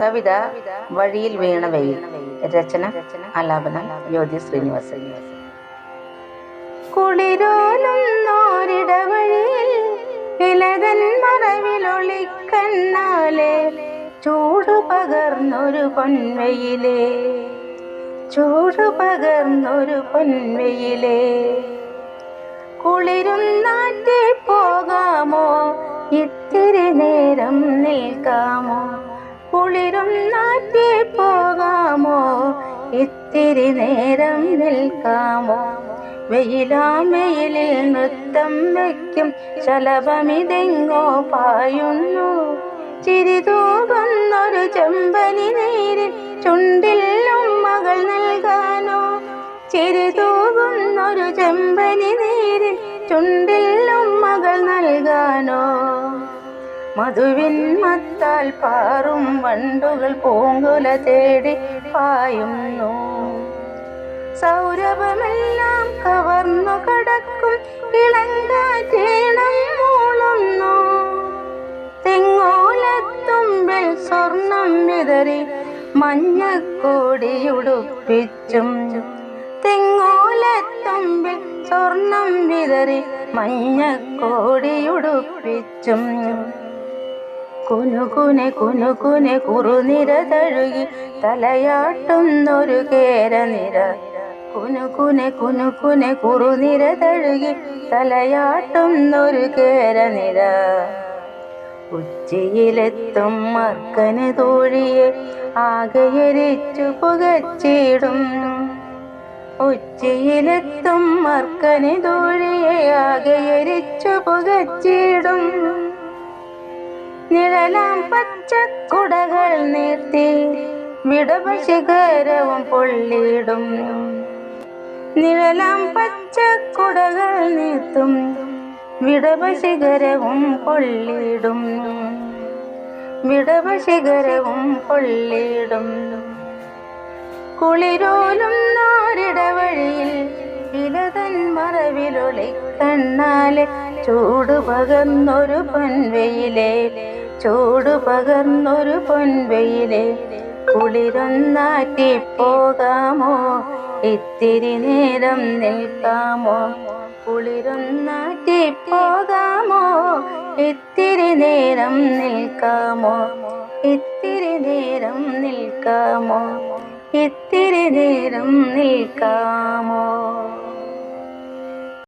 കവിത വഴിയിൽ വീണ വെയിൽ. രചന ആലാപന ജ്യോതി ശ്രീനിവാസൻ. കുളിരോലുന്നോരിടവഴിയിൽ ഇലതൻ മറവിലൊളിക്കണ്ണാലെ ചൂടു പകർന്നൊരു പൊൻവയിലേ. ചൂടു പകർന്നൊരു പൊൻവയിലേ. കുളിരും നാട്ടിൽ പോകാമോ? ഇത്തിരി നേരം നിൽക്കാമോ? കുളിരും നാട്ടി പോകാമോ? ഇത്തിരി നേരം നിൽക്കാമോ? വെയിലാമയിലിൽ നൃത്തം വയ്ക്കും ശലഭമിതെങ്ങോ പായുന്നു. ചിരി തൂകുന്നൊരു ചെമ്പനി നേരിൽ ചുണ്ടിൽ മകൾ നൽകാനോ? ചിരി തൂകുന്നൊരു ചെമ്പനി നേരിൽ ചുണ്ടിൽ മകൾ നൽകാനോ? മധുവിൻ മത്താൽ പാറും വണ്ടുകൾ പൂങ്കുല തേടി പായുന്നു. സൗരഭമെല്ലാം കവർന്നു കടക്കും ഇളങ്കാറ്റീണം മൂളുന്നു. തെങ്ങോലത്തുമ്പിൽ സ്വർണം വിതറി മഞ്ഞക്കോടിയുടുപ്പിച്ചും തെങ്ങോലത്തുമ്പിൽ സ്വർണം വിതറി മഞ്ഞക്കോടിയുടുപ്പിച്ചും. കുനുകുനെ കുനുകുനെ കുറുനിര തഴുകി തലയാട്ടുന്നൊരു കേരനിര കുനുകുനെ കുനുകുനെ കുറുനിര തഴുകി തലയാട്ടുന്നൊരു കേരനിര ഉച്ചയിലെത്തും മർക്കന് തോഴിയെ ആകെയരിച്ചു പുകച്ചിടും ഉച്ചയിലെത്തും മർക്കന് തോഴിയെ ആകെയരിച്ചു പുകച്ചിടും നിഴലാം പച്ചക്കുടകൾ നീർത്തി വിടവ ശിഖരവും പൊള്ളിയിടും. നിഴലാം പച്ചക്കുടകൾ നീർത്തും വിടവ ശിഖരവും പൊള്ളിയിടും. വിടവ ശിഖരവും പൊള്ളിയിടും. കുളിരോലും നോരിടവഴിയിൽ ഇലതൻ മറവിലൊളി കണ്ണാലെ ചൂട് പകർന്നൊരു പൊൻവെയിലെ ചൂട് പകർന്നൊരു പൊൻവെയിലെ കുളിരൊന്നാറ്റി പോകാമോ? ഇത്തിരി നേരം നിൽക്കാമോ? കുളിരൊന്നാറ്റി പോകാമോ? ഇത്തിരി നേരം നിൽക്കാമോ? ഇത്തിരി നേരം നിൽക്കാമോ? ഇത്തിരി നേരം നിൽക്കാമോ?